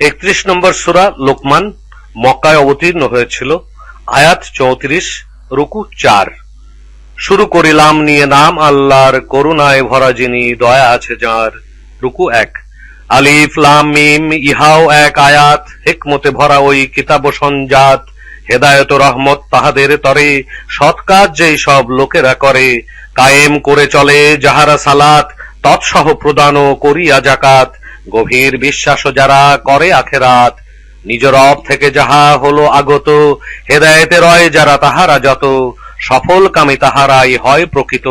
একত্রিশ নম্বর সূরা লোকমান মক্কায় অবতীর্ণ হয়েছিল, আয়াত চৌত্রিশ, রুকু চার। শুরু করিলাম নিয়ে নাম আল্লাহর, করুণায় ভরা যিনি দয়া আছে যার। রুকু এক। আলিফ, লাম, মিম, ইহাও এক আয়াত, হিকমতে ভরা ওই কিতাব সঞ্জাত হেদায়ত রহমত তাহাদের তরে, সৎ কাজ যেই সব লোকেরা করে, কায়েম করে চলে যাহারা সালাত, তৎসহ প্রদান করিয়া জাকাত গভীর বিশ্বাস যারা করে আখেরাত, নিজ রব থেকে যাহা হলো আগত, হেদায়েতে রয় যারা তাহারা যত সফল কামী তাহারাই হয় প্রকৃত।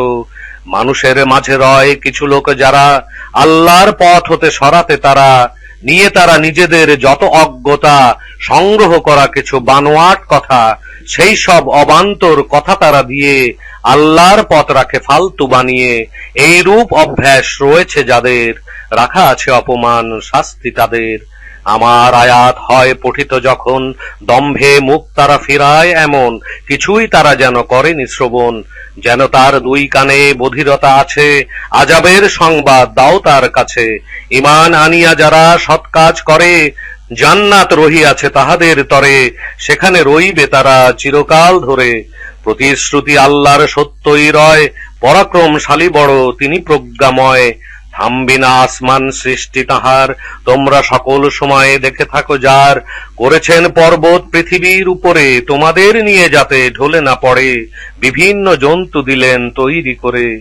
মানুষের মাঝে রয় কিছু লোক যারা আল্লাহর পথ হতে সরাতে তারা, নিয়ে তারা নিজেদের যত অজ্ঞতা, সংগ্রহ করা কিছু বানোয়াট কথা সেই সব অবান্তর কথা তারা দিয়ে আল্লাহর পথ রাখে, ফালতু বানিয়ে। এই রূপ অভ্যাস রয়েছে যাদের। রাখা আছে অপমান শাস্তি তাদের। আমার আয়াত হয় পঠিত যখন দম্ভে মুখ তারা ফিরায় এমন। কিছুই তারা যেন করেনি শ্রবণ। যেন তার দুই কানে বধিরতা আছে, আজাবের সংবাদ দাও তার কাছে। ইমান আনিয়া যারা সৎ কাজ করে জান্নাত রহিয়াছে তাহাদের তরে, সেখানে রইবে তারা চিরকাল ধরে। প্রতিশ্রুতি আল্লাহর সত্যই রয়, পরাক্রমশালী বড় তিনি প্রজ্ঞাময়। থামবি না আসমান সৃষ্টি তাহার, তোমরা সকল সময়ে দেখে থাকো যার। করেছেন পর্বত পৃথিবীর উপরে, তোমাদের নিয়ে যাতে ঢলে না পড়ে। বিভিন্ন জন্তু দিলেন তৈরি করে।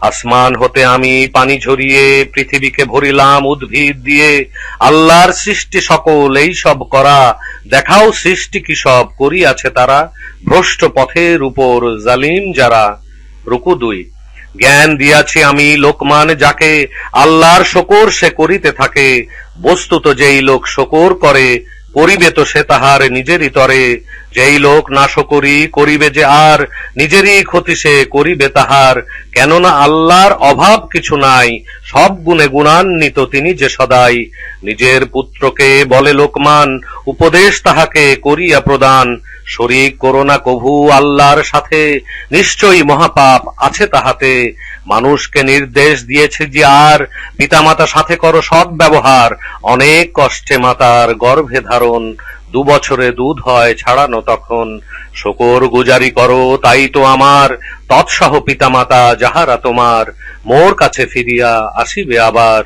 আসমান হতে আমি পানি ঝরিয়ে পৃথিবীকে ভরিলাম উদ্ভিদ দিয়ে। আল্লাহর সৃষ্টি সকল, এই সব করা। দেখাও সৃষ্টি কি সব করিয়াছে তারা। ভ্রষ্ট পথের উপর জালিম যারা। রুকু দুই। জ্ঞান দিয়াছি আমি লোকমান যাকে। আল্লাহর শকর সে করিতে থাকে। বস্তুত যেই লোক শকর করে, করিবে তো সে তাহার নিজেরই তরে। যেই লোক না শকরি করিবে যে আর, নিজেরই ক্ষতি সে করিবে তাহার। কেননা আল্লাহর অভাব কিছু নাই, সব গুণে গুণান্বিত তিনি যে সদাই। নিজের পুত্রকে বলে লোকমান, উপদেশ তাহাকে করিয়া প্রদান। শরিক করোনা কভু আল্লাহর সাথে, নিশ্চয়ই মহাপাপ আছে তাহাতে। মানুষকে নির্দেশ দিয়েছে যে আর পিতামাতা সাথে করো সৎ ব্যবহার অনেক কষ্টে মাতার গর্ভে ধারণ। দু বছরে দুধ হয় ছাড়ানো তখন। শকর গুজারি করো, তাই তো আমার। তৎসহ পিতামাতা, যাহারা তোমার, মোর কাছে ফিরিয়া আসিবে আবার।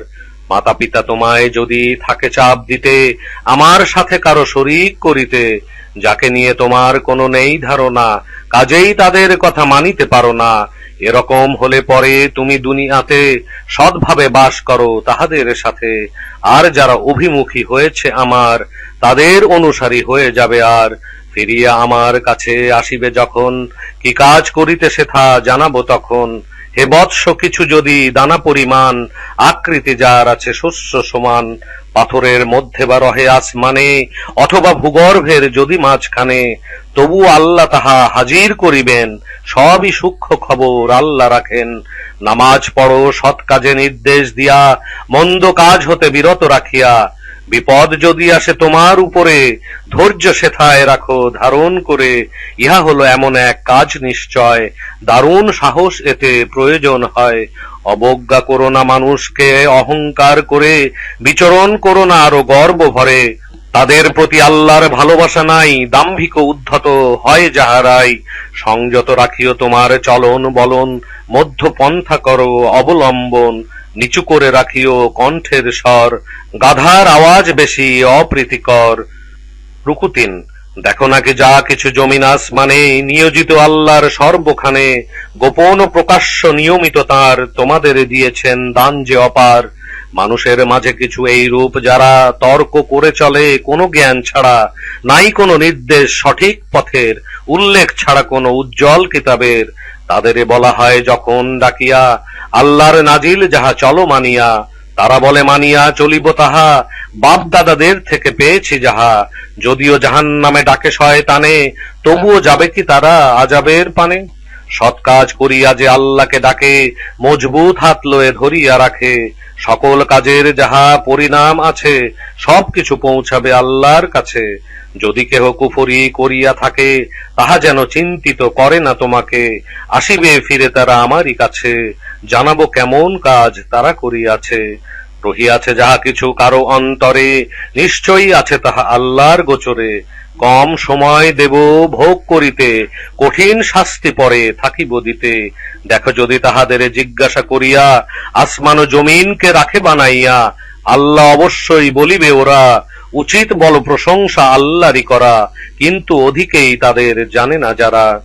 মাতা পিতা তোমায় যদি থাকে চাপ দিতে, আমার সাথে কারও শরিক করিতে, যাকে নিয়ে তোমার কোনো নেই ধারণা, কাজেই তাদের কথা মানিতে পারো না। এরকম হলে পরে তুমি দুনিয়াতে সৎভাবে বাস করো তাহাদের সাথে। আর যারা অভিমুখী হয়েছে আমার তাদের অনুসারী হয়ে যাবে আর ফিরিয়া আমার কাছে আসিবে যখন। কি কাজ করিতে সেথা জানাব তখন। হে বৎস, কিছু যদি দানা পরিমাণ, আকৃতি যার আছে শস্য সমান, পাথরের মধ্যে বা রহে আসমানে, অথবা ভূগর্ভের যদি মাঝখানে, তবু আল্লাহ তাহা হাজির করিবেন, সবই সূক্ষ্ম খবর আল্লাহ রাখেন। নামাজ পড়ো, সৎ কাজে নির্দেশ দিয়া, মন্দ কাজ হতে বিরত রাখিয়া বিপদ যদি আসে তোমার উপরে, ধৈর্য সেথায় রাখো, ধারণ করে। ইহা হলো এমন এক কাজ নিশ্চয়। দারুণ সাহস এতে প্রয়োজন হয়। অবজ্ঞা করো না মানুষকে, অহংকার করে। বিচরণ করো না আরও গর্ব ভরে। তাদের প্রতি আল্লাহর ভালোবাসা নাই, দাম্ভিক উদ্ধত হয় যাহারাই। সংযত রাখিও তোমার চলন বলন, মধ্যপন্থা করো, অবলম্বন। নিচু করে রাখিও কণ্ঠের স্বর, গাধার আওয়াজ বেশি অপ্রীতিকর। রুকুতিন, দেখো নাকি যা কিছু জমিনাস মানে নিয়োজিত আল্লাহর সর্বখানে, গোপন প্রকাশ্য নিয়মিত তার তোমাদের দিয়েছেন দান যে অপার। মানুষের মাঝে কিছু এই রূপ যারা তর্ক করে চলে, কোনো জ্ঞান ছাড়া, নাই কোনো নির্দেশ সঠিক পথের, উল্লেখ ছাড়া কোনো উজ্জ্বল কিতাবের। তাদের বলা হয়, যখন ডাকিয়া, আল্লাহর নাজিল, যাহা চলো মানিয়া। তারা বলে, মানিয়া, চলিব তাহা। বাপ দাদাদের থেকে পেয়েছি যাহা। যদিও জাহান নামে ডাকে শয়তানে, তবুও যাবে কি তারা আজাবের পানে? সৎ কাজ করিয়া যে আল্লাহকে ডাকে, মজবুত হাত লয়ে ধরিয়া রাখে। সকল কাজের যাহা পরিণাম আছে, সবকিছু পৌঁছাবে আল্লাহর কাছে। যদি কেহ কুফরি করিয়া থাকে, তাহা যেন চিন্তিত করে না তোমাকে। আসিবে ফিরে তারা আমারই কাছে, জানাব কেমন কাজ তারা করিয়াছে। রহিয়াছে যাহা কিছু কারও অন্তরে, নিশ্চয়ই আছে তাহা আল্লাহর গোচরে। কম সময় দেব ভোগ করিতে, কঠিন শাস্তি পরে থাকিব দিতে। দেখো যদি তাহাদের জিজ্ঞাসা করিয়া, আসমান জমিনকে রাখে বানাইয়া, আল্লাহ অবশ্যই বলিবে ওরা উচিত বল প্রশংসা আল্লাহরই করা, কিন্তু অধিকেই তাদের জানে না যারা।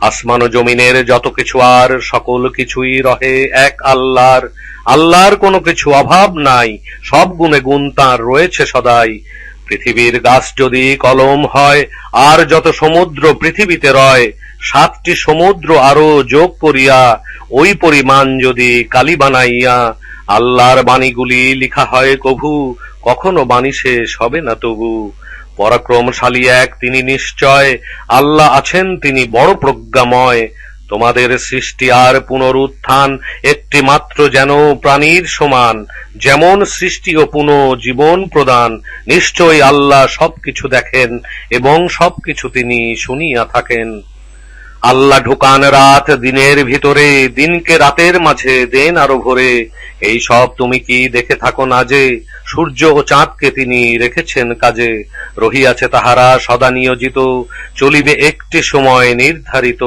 আসমান ও জমিনের যত কিছু আর, সকল কিছুই রহে এক আল্লাহর। আল্লাহর কোনো কিছু অভাব নাই, সব গুণে গুণ তাঁর রয়েছে সদাই। পৃথিবীর গাছ যদি কলম হয়, আর যত সমুদ্র পৃথিবীতে রয়, সাতটি সমুদ্র আরও যোগ করিয়া, ওই পরিমাণ যদি কালি বানাইয়া, আল্লাহর বাণীগুলি লিখা হয় কভু কখনো বাণী শেষ হবে না তবু। পরাক্রমশালী এক তিনি নিশ্চয়, আল্লাহ আছেন তিনি বড় প্রজ্ঞাময়। তোমাদের সৃষ্টি আর পুনরুত্থান একটি মাত্র যেন প্রাণীর সমান। যেমন সৃষ্টি ও পুনঃ জীবন প্রদান নিশ্চয় আল্লাহ সবকিছু দেখেন এবং সবকিছু তিনি শুনিয়া থাকেন। আল্লাহ ঢুকান রাত দিনের ভিতরে, দিনকে রাতের মাঝে দেন আরও ভরে। এই সব তুমি কি দেখে থাকো না যে, সূর্য ও চাঁদকে তিনি রেখেছেন কাজে। রহিয়াছে তাহারা সদা নিয়োজিত, চলিবে একটি সময় নির্ধারিত।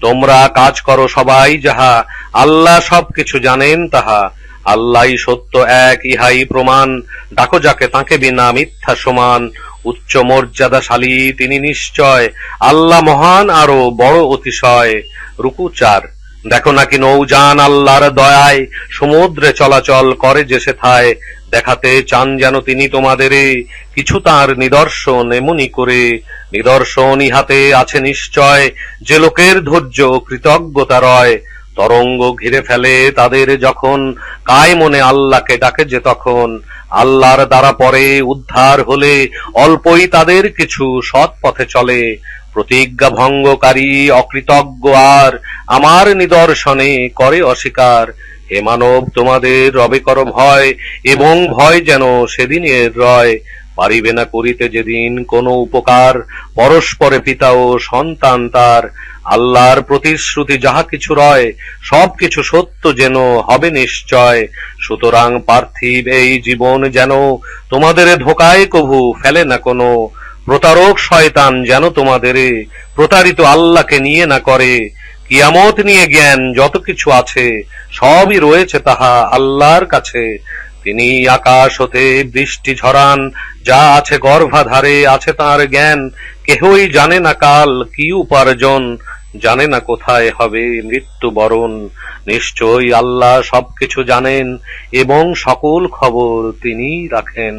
তোমরা কাজ করো সবাই যাহা আল্লাহ সবকিছু জানেন তাহা। আল্লাহই সত্য এক, ইহাই প্রমাণ। ডাকো যাকে, তাকে বিনা মিথ্যা সমান। উচ্চ মর্যাদাশালী তিনি নিশ্চয়। আল্লাহ মহান আরও বড় অতিশয়। রুকু চার। দেখো নাকি নৌযান আল্লাহর দয়ায়। সমুদ্রে চলাচল করে যে সেথায়। দেখাতে চান যেন তিনি তোমাদের কিছু তার নিদর্শন এমনি করে। নিদর্শন ইহাতে আছে নিশ্চয়। যে লোকের ধৈর্য কৃতজ্ঞতা রয়। তরঙ্গ ঘিরে ফেলে তাদের যখন কায় মনে আল্লাহকে ডাকে যে তখন আল্লাহর দ্বারা পরে উদ্ধার হলে অল্পই তাদের কিছু সৎ পথে চলে। প্রতিজ্ঞা ভঙ্গকারী, অকৃতজ্ঞ আর আমার নিদর্শনে করে অস্বীকার। হে মানব, তোমাদের রবে কর ভয় এবং ভয় যেন সেদিনের রয়। পারিবে না করিতে যেদিন কোনো উপকার পরস্পরে পিতা ও সন্তান তার। আল্লাহর প্রতিশ্রুতি যাহা কিছু রয়, সব কিছু সত্য যেন হবে নিশ্চয়। সুতরাং পার্থিব এই জীবন যেন তোমাদের ধোকায় কভু ফেলে না কোনো। প্রতারক শয়তান যেন তোমাদের প্রতারিত আল্লাহকে নিয়ে না করে। কিয়ামত নিয়ে জ্ঞান যত কিছু আছে, সবই রয়েছে তাহা আল্লাহর কাছে। তিনি আকাশ হতে বৃষ্টি ঝরান, যা আছে গর্ভাধারে, আছে তার জ্ঞান। কেহই জানে না কাল কি উপার্জন, জানে না কোথায় হবে মৃত্যু বরণ নিশ্চয়ই আল্লাহ সবকিছু জানেন এবং সকল খবর তিনি রাখেন।